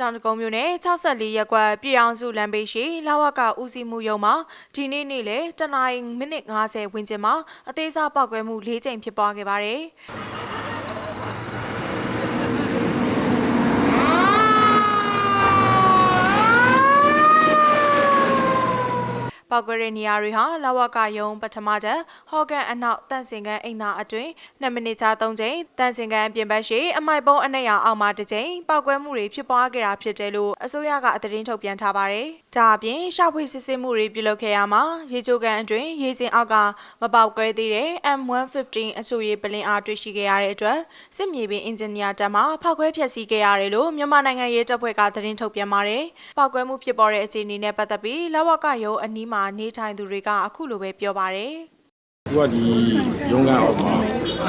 တောင်တကုံမြို့နယ်64ရပ်ကွက်ပြည်အောင်စုလမ်းဘေးရှိလာဝကဦးစီးမှုရုံးမှာဒီနေ့နေ့လယ်တနင်္ဂနွေမိနစ်50ဝန်းကျင်မှာအသေးစားပောက်ကွဲမှု၄ကြိမ်ဖြစ်ပွားခဲ့ပါတယ်။ ပောက်ကွဲတဲ့နေရာတွေဟာလဝကယုံပထမချက်ဟော့ကန်အနောက်တန့်စင်ကန်အိမ်သာအတွင်း2မိနစ်ကြာ3ချိန်တန့်စင်ကန်အပြင်ဘက်ရှိအမိုက်ပုံးအနက်ရောင်အောက်မှာတစ်ချိန်ပောက်ကွဲမှုတွေဖြစ်ပွားခဲ့တာဖြစ်တယ်လို့အစိုးရကအသတင်းထုတ်ပြန်ထားပါတယ်။ဒါအပြင်ရှာဖွေစစ်ဆေးမှုတွေပြုလုပ်ခဲ့ရမှာရေချိုကန်အတွင်းရေစင်အောက်ကမပေါက်ကွဲသေးတဲ့ M115 အချို့ရေပလင်းအားတွေ့ရှိခဲ့ရတဲ့အတွက်စစ်မြေပြင်အင်ဂျင်နီယာတပ်မှဖောက်ခွဲဖျက်ဆီးခဲ့ရတယ်လို့မြန်မာနိုင်ငံရေးတပ်ဖွဲ့ကသတင်းထုတ်ပြန်ပါတယ်။ပောက်ကွဲမှုဖြစ်ပေါ်တဲ့အခြေအနေနဲ့ပတ်သက်ပြီးလဝကရုံးအနီးမှာနေထိုင်သူတွေကအခုလိုပဲပြောပါတယ်။သူကဒီရုံးကအောက်မှာ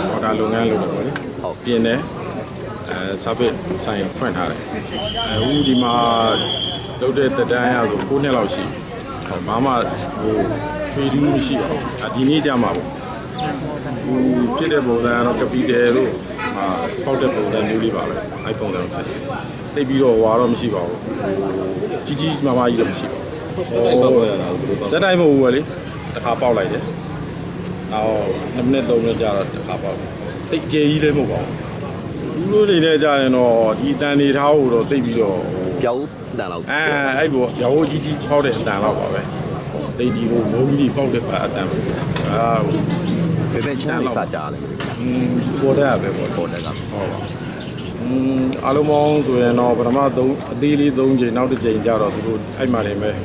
အော်ဒါလုပ်ငန်းလုပ်တယ်ပေါ့လေဟုတ်ပြင်းတယ်အဲစာပစ်ဆိုင်ဖွင့်ထားတယ်အဲဦးဒီမှာလုပ်တဲ့တက်တန်းရဆို9နှစ်လောက်ရှိဟုတ်ဘာမှဟိုထွေးတူးမရှိပါဘူးအဒီနေ့ကြမှာပေါ့ဟိုဖြစ်တဲ့ပုံစံကတော့ကပီတယ်လို့ဟာပေါက်တဲ့ပုံစံမျိုးလေးပါပဲအဲ့ပုံစံကိုထားတယ်သိပြီးတော့ဟွာတော့မရှိပါဘူးကြီးကြီးမားမားကြီးတော့မရှိပါဘူး ဇက်တိုင်းမဟုတ်ဘူးလေတစ်ခါပေါက်လိုက်တယ် နောက်2မိနစ်3မိနစ်ကြာတော့တစ်ခါပေါ့တိတ်ကြေကြီးလည်းမဟုတ်ပါဘူးလူလိုတွေနဲ့ကြာရင်တော့ဒီတန်နေထားဖို့တော့တိတ်ပြီးတော့ ပြောင်းတန်လောက် အဲအဲ့ဘောရဟိုကြီးကြီးပေါက်တဲ့အတန်တော့ပါပဲတိတ်ဒီဟိုမုံကြီးပေါက်တဲ့ပါအတန်ပဲအာ ဘယ်ဘက်ချမ်းလေးစကြတယ် อืมပေါ်တဲ့ပဲပေါ့ ပေါ်တယ်က ဟုတ်ပါอืมအလုံးပေါင်းဆိုရင်တော့ပထမ3အသေးလေး3ချိန်နောက်တစ်ချိန်ကြာတော့သူတို့အဲ့မှာနေမယ်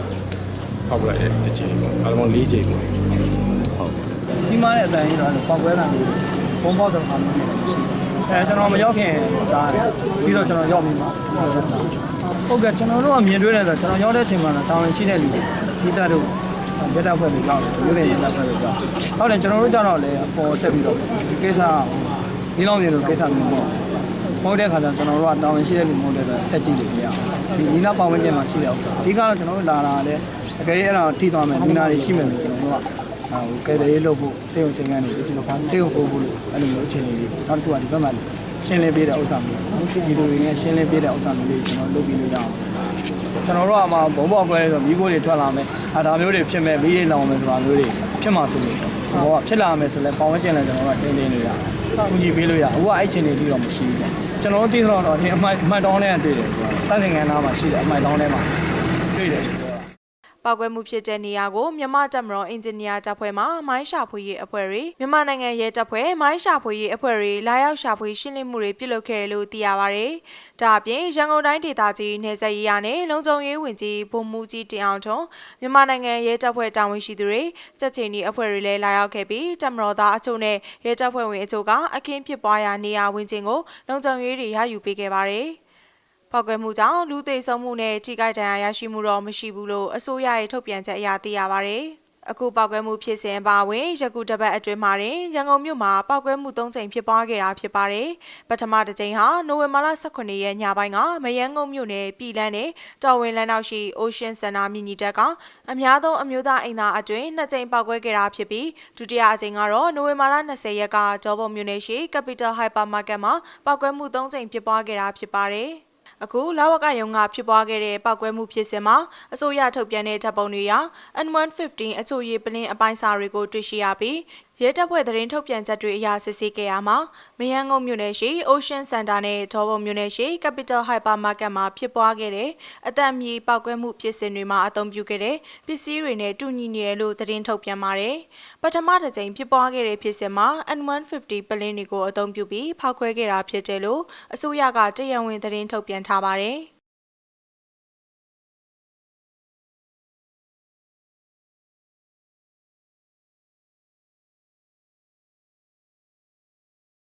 ဖောက်လိုက်တဲ့ချိန်ပေါ့အလုံးပေါင်း4ချိန်ပေါ့ကြီးမားတဲ့အတန်ကြီးတော့ပေါက်ကွဲတာမျိုးဘုံပေါက်တဲ့ခါမျိုးနဲ့ရှိအဲကျွန်တော်မရောက်ခင်ကြားတယ်ပြီးတော့ကျွန်တော်ရောက်ပြီးမှဟုတ်ကဲ့ကျွန်တော်တို့ကမြင်တွေ့တယ်ဆိုကျွန်တော်ရောက်တဲ့အချိန်မှာတောင်းရင်ရှိတဲ့လူတွေဒီတက်တို့ရက်တက်ဖွဲ့ပြီးကြောက်တယ်ရုပ်ရည်ရက်တက်ဖွဲ့ပြီးကြောက်ဟုတ်တယ်ကျွန်တော်တို့ကြောက်တော့လေအပေါ်တက်ပြီးတော့ဒီကိစ္စဒီလောက်မြင်လို့ကိစ္စမျိုးပေါ့ဟုတ်တဲ့ခါကျကျွန်တော်တို့ကတောင်းရင်ရှိတဲ့လူမျိုးတွေတက်ကြည့်လို့မရဘူးဒီနီနာပေါင်းဝန်းကျင်မှာရှိတဲ့ဥစ္စာအဓိကတော့ကျွန်တော်တို့လာလာလေ အကယ်၍အဲ့ဒါထိသွားမယ်နီနာတွေရှိမယ်လို့ကျွန်တော်တို့ကဟိုကဲတယ်လို့ဖို့စေုံစင်ကန်းနေဒီလိုကစေုံပို့ဖို့လို့အဲ့လိုမျိုးအခြေအနေလေးနောက်တစ်ခုကဒီဘက်မှာရှင်းလင်းပေးတဲ့ဥစ္စာမျိုးဒီလိုတွေနဲ့ရှင်းလင်းပေးတဲ့ဥစ္စာမျိုးလေးကျွန်တော်လုပ်ပြီးလို့ရအောင်ကျွန်တော်တို့ကမှဘုံဘောက်ကွဲဆိုမိကိုတွေထွက်လာမယ်အာဒါမျိုးတွေဖြစ်မဲ့မိတွေလောင်မယ်ဆိုတာမျိုးတွေဖြစ်မှာဆိုလို့ဘောကဖြစ်လာမယ်ဆိုလဲပေါင်းဝန်းကျင်လဲကျွန်တော်တို့ကတင်းတင်းလို့ရကူညီပေးလို့ရအခုကအဲ့အခြေအနေကြီးတော့မရှိဘူးကျွန်တော်တို့သိတော့တော့ဒီအမှတ်အမှတ်တောင်းနဲ့တွေ့တယ်တန့်စင်ကန်သားမှာရှိတယ်အမှတ်တောင်းထဲမှာတွေ့တယ် ပောက်ကွဲမှုဖြစ်တဲ့နေရာကိုမြန်မာတပ်မတော်အင်ဂျင်နီယာတပ်ဖွဲ့မှမိုင်းရှာဖွေရေးအဖွဲ့တွေမြန်မာနိုင်ငံရဲတပ်ဖွဲ့မိုင်းရှာဖွေရေးအဖွဲ့တွေလာရောက်ရှာဖွေရှင်းလင်းမှုတွေပြုလုပ်ခဲ့တယ်လို့သိရပါဗျ။ဒါအပြင်ရန်ကုန်တိုင်းဒေသကြီးနေဆက်ရေးရနဲ့လုံခြုံရေးဝင်ကြီးဗိုလ်မှူးကြီးတင်အောင်ထွန်းမြန်မာနိုင်ငံရဲတပ်ဖွဲ့တာဝန်ရှိသူတွေစက်ချင်ဒီအဖွဲ့တွေလည်းလာရောက်ခဲ့ပြီးတပ်မတော်သားအချို့နဲ့ရဲတပ်ဖွဲ့ဝင်အချို့ကအခင်းဖြစ်ပွားရာနေရာဝင်ချင်းကိုလုံခြုံရေးတွေရယူပေးခဲ့ပါတယ်။ ပောက်ကွဲမှုကြောင့်လူသေဆုံးမှုနဲ့ထိခိုက်ဒဏ်ရာရရှိမှုတော့မရှိဘူးလို့အစိုးရရဲ့ထုတ်ပြန်ချက်အရသိရပါဗျ။အခုပောက်ကွဲမှုဖြစ်စဉ်ပါဝင်ရကူတပတ်အတွင်းမှာတင်ရန်ကုန်မြို့မှာပောက်ကွဲမှု၃ချိန်ဖြစ်ပွားခဲ့တာဖြစ်ပါတယ်။ပထမတစ်ချိန်ဟာနိုဝင်ဘာလ18ရက်ညပိုင်းကမယန်းကုန်းမြို့နယ်ပြည်လန်းနဲ့တော်ဝင်လန်းနောက်ရှိ Ocean Center မြင်းကြီးတက်ကအများဆုံးအမျိုးသားအိမ်သားအတွင်းနှစ်ချိန်ပောက်ကွဲခဲ့တာဖြစ်ပြီးဒုတိယအချိန်ကတော့နိုဝင်ဘာလ20ရက်ကဒေါ်ပုံမြို့နယ်ရှိ Capital Hypermarket မှာပောက်ကွဲမှု၃ချိန်ဖြစ်ပွားခဲ့တာဖြစ်ပါတယ်။ အခုလာဝကယုံကဖြစ်ပွားခဲ့တဲ့ပောက်ကွဲမှုဖြစ်စဉ်မှာအစိုးရထုတ်ပြန်တဲ့ဓာတ်ပုံတွေရာ N115 အချို့ရေပလင်းအပိုင်းစာတွေကိုတွေ့ရှိရပြီး ရဲတပ်ဖွဲ့သတင်းထုတ်ပြန်ချက်တွေအရစစ်ဆေးခဲ့ရမှာမယန်းကုန်းမြို့နယ်ရှိ Ocean Center နဲ့ဒေါ်ဘုံမြို့နယ်ရှိ Capital Hypermarket မှာဖြစ်ပွားခဲ့တဲ့အသက်အမြင့်ပောက်ကွဲမှုဖြစ်စဉ်တွေမှာအသုံးပြုခဲ့တဲ့ပစ္စည်းတွေနဲ့တူညီနေတယ်လို့သတင်းထုတ်ပြန်ပါတယ်။ပထမတစ်ကြိမ်ဖြစ်ပွားခဲ့တဲ့ဖြစ်စဉ်မှာ N150 ပလင်းတွေကိုအသုံးပြုပြီးဖောက်ခွဲခဲ့တာဖြစ်တယ်လို့အစိုးရကတရားဝင်သတင်းထုတ်ပြန်ထားပါတယ်။